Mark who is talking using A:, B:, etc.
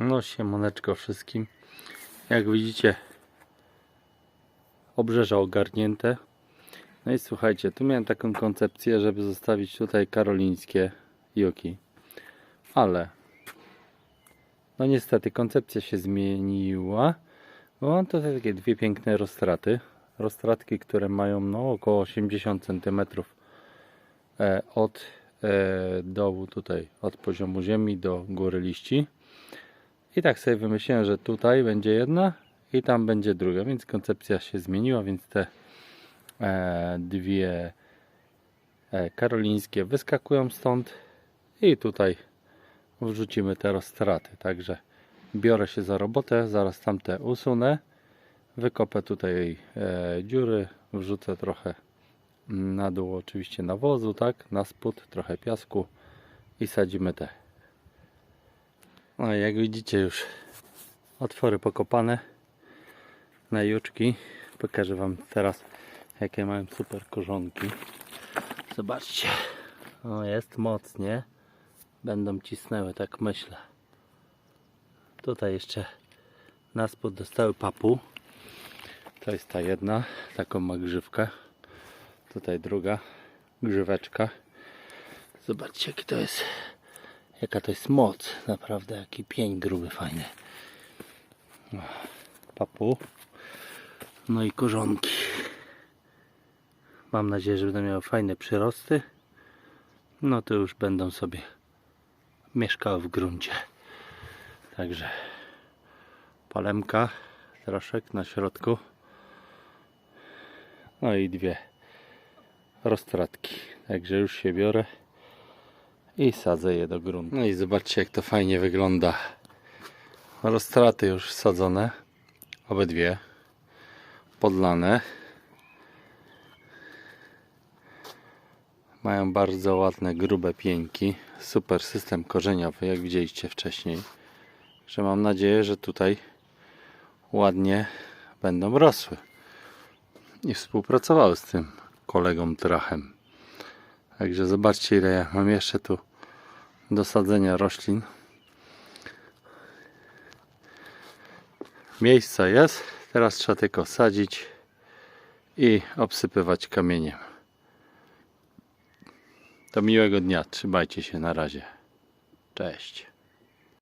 A: No siemaneczko wszystkim. Jak widzicie obrzeża ogarnięte. No i słuchajcie, tu miałem taką koncepcję, żeby zostawić tutaj karolińskie juki. Ale no niestety koncepcja się zmieniła. Bo mam tutaj takie dwie piękne roztraty. Roztratki, które mają no około 80 cm e, od e, dołu tutaj, od poziomu ziemi do góry liści. I tak sobie wymyśliłem, że tutaj będzie jedna i tam będzie druga, więc koncepcja się zmieniła, więc te e, dwie e, karolińskie wyskakują stąd i tutaj wrzucimy te rozstraty. Także biorę się za robotę, zaraz tamte usunę, wykopę tutaj e, dziury, wrzucę trochę na dół oczywiście nawozu, tak, na spód, trochę piasku i sadzimy te. No i jak widzicie już otwory pokopane na juczki. Pokażę Wam teraz jakie mają super korzonki. Zobaczcie. O, jest mocnie. Będą cisnęły, tak myślę. Tutaj jeszcze na spód dostały papu. To jest ta jedna, taką ma grzywkę. Tutaj druga grzyweczka. Zobaczcie jaki to jest jaka to jest moc. Naprawdę jaki pień gruby, fajny. Papu. No i korzonki. Mam nadzieję, że będą miały fajne przyrosty. No to już będą sobie mieszkały w gruncie. Także palemka, troszek na środku. No i dwie roztratki. Także już się biorę i sadzę je do gruntu. No i zobaczcie jak to fajnie wygląda. Roztraty już wsadzone. Obydwie. Podlane. Mają bardzo ładne, grube pieńki. Super system korzeniowy, jak widzieliście wcześniej. Że mam nadzieję, że tutaj ładnie będą rosły. I współpracowały z tym kolegą Trachem. Także zobaczcie ile ja mam jeszcze tu do sadzenia roślin. Miejsca jest. Teraz trzeba tylko sadzić i obsypywać kamieniem. Do miłego dnia. Trzymajcie się na razie. Cześć.